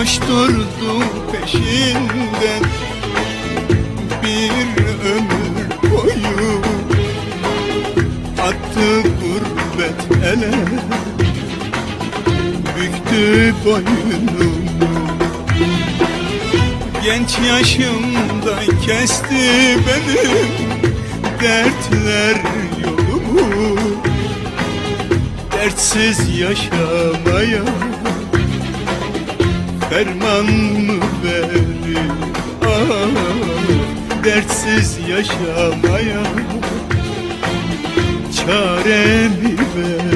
oldu peşinden Bir ömür boyu. Attı gurbet ele Büktü boynumu Genç yaşımda kesti benim dertler yolumu. Dertsiz yaşamaya ferman mı verir? Ah, Dertsiz yaşamaya çare mi verir